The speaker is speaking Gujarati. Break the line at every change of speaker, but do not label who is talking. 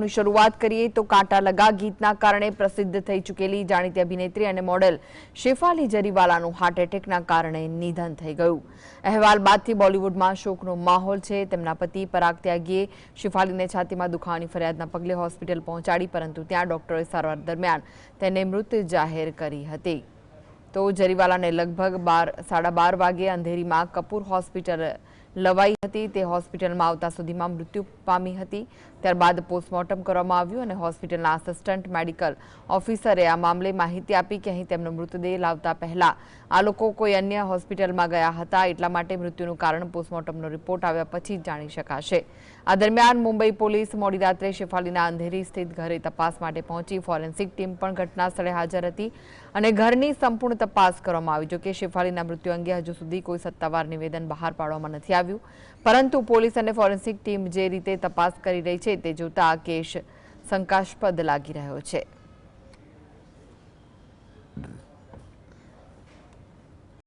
ની શરૂઆત કરીએ તો કાટા લગા ગીતના કારણે પ્રસિદ્ધ થઈ ચૂકેલી જાણીતી અભિનેત્રી અને મોડેલ શિફાલી જરીવાલાનો હાર્ટ એટેકના કારણે નિધન થઈ ગયું અહેવાલ બાદથી બોલિવૂડમાં શોકનો માહોલ છે તેમનો પતિ પરાગ त्याગીએ શિફાલીને છાતીમાં દુખાવાની ફરિયાદના પગલે હોસ્પિટલ પહોંચાડી પરંતુ ત્યાં ડોક્ટરે સારવાર દરમિયાન તેને મૃત જાહેર કરી હતી તો જરીવાલાને લગભગ 12:30 વાગે અંધેરીમાં कपूर હોસ્પિટલ લવાય હતી તે હોસ્પિટલ માં આવતા સુધીમાં મૃત્યુ પામી હતી ત્યારબાદ પોસ્ટમોર્ટમ કરવા માં આવ્યું અને હોસ્પિટલ ના આસિસ્ટન્ટ મેડિકલ ઓફિસર એ આ મામલે માહિતી આપી કે અહીં તેમનું મૃતદેહ લાવતા પહેલા આ લોકો કોઈ અન્ય હોસ્પિટલ માં ગયા હતા એટલા માટે મૃત્યુ નું કારણ પોસ્ટમોર્ટમ નો રિપોર્ટ આવ્યા પછી જ જાણી શકાશે આ દરમિયાન મુંબઈ પોલીસ મોડી રાત્રે શિફાલી ના અંધેરી સ્થિત ઘરે તપાસ માટે પહોંચી ફોરેન્સિક ટીમ પણ ઘટના સ્થળે હાજર હતી અને ઘરની સંપૂર્ણ તપાસ કરવામાં આવી જો કે શિફાલી ના મૃત્યુ અંગે હજુ સુધી કોઈ સત્તાવાર નિવેદન બહાર પાડવામાં નથી જણાવ્યું પરંતુ પોલીસ અને ફોરેન્સિક ટીમ જે રીતે તપાસ કરી રહી છે તે જોતા આ કેસ શંકાસ્પદ લાગી રહ્યો છે